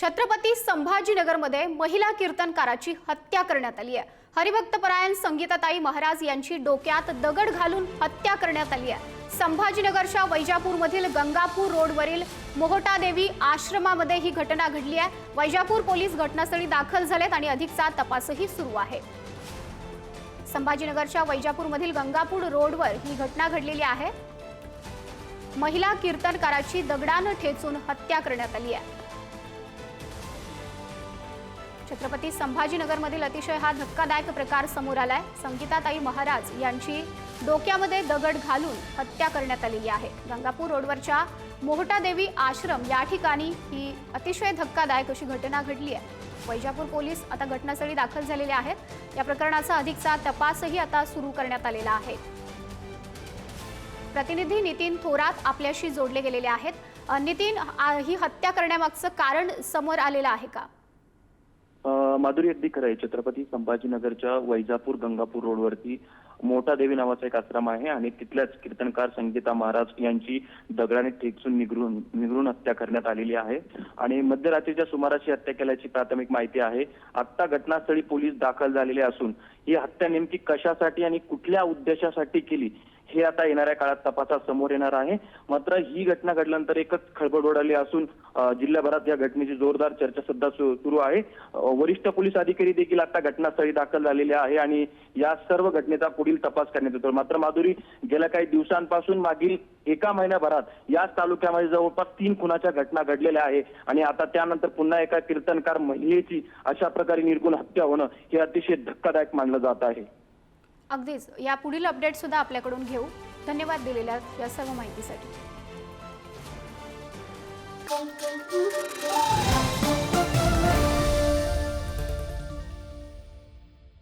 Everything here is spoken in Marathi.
छत्रपती संभाजीनगरमध्ये महिला कीर्तनकाराची हत्या करण्यात आली आहे. हरिभक्तपरायण संगीताताई महाराज यांची डोक्यात दगड घालून हत्या करण्यात आली आहे. संभाजीनगरच्या वैजापूरमधील गंगापूर रोडवरील मोहटादेवी आश्रमामध्ये ही घटना घडली आहे. वैजापूर पोलीस घटनास्थळी दाखल झालेत आणि अधिकचा तपासही सुरू आहे. संभाजीनगरच्या वैजापूरमधील गंगापूर रोडवर ही घटना घडलेली आहे. महिला कीर्तनकाराची दगडानं ठेचून हत्या करण्यात आली आहे. छत्रपती संभाजीनगरमधील अतिशय हा धक्कादायक प्रकार समोर आलाय. संगीताताई महाराज यांची डोक्यामध्ये दगड घालून हत्या करण्यात आलेली आहे. गंगापूर रोडवरच्या मोहटादेवी आश्रम या ठिकाणी ही अतिशय धक्कादायक अशी घटना घडली आहे. वैजापूर पोलीस आता घटनास्थळी दाखल झालेले आहेत. या प्रकरणाचा अधिकचा तपासही आता सुरू करण्यात आलेला आहे. प्रतिनिधी नितीन थोरात आपल्याशी जोडले गेलेले आहेत. नितीन ही हत्या करण्यामागचं कारण समोर आलेलं आहे का? माधुरी अगदी खरं आहे. छत्रपती संभाजीनगरच्या वैजापूर गंगापूर रोडवरती मोठा देवी नावाचा एक आश्रम आहे आणि तिथल्याच कीर्तनकार संगीता महाराज यांची दगडाने ठेचून निगरून निगरून हत्या करण्यात आलेली आहे. आणि मध्यरात्रीच्या सुमारास ही हत्या केल्याची प्राथमिक माहिती आहे. आत्ता घटनास्थळी पोलीस दाखल झालेले असून ही हत्या नेमकी कशासाठी आणि कुठल्या उद्देशासाठी केली? हे आता येणाऱ्या काळात तपासात समोर येणार आहे. मात्र ही घटना घडल्यानंतर एकच खळबळ उडाली असून जिल्ह्याभरात या घटनेची जोरदार चर्चा सुद्धा सुरू आहे. वरिष्ठ पोलीस अधिकारी देखील आता घटनास्थळी दाखल झालेले आहे आणि या सर्व घटनेचा पुढील तपास करण्यात येतो. मात्र माधुरी गेल्या काही दिवसांपासून मागील एका महिन्याभरात याच तालुक्यामध्ये जवळपास तीन खुनाच्या घटना घडलेल्या आहे आणि आता त्यानंतर पुन्हा एका कीर्तनकार महिलेची अशा प्रकारे निर्गुण हत्या होणं हे अतिशय धक्कादायक मानलं जात आहे. अगदीच. या पुढील अपडेट सुद्धा आपल्याकडून घेऊ. धन्यवाद दिलेल्या या सर्व माहितीसाठी.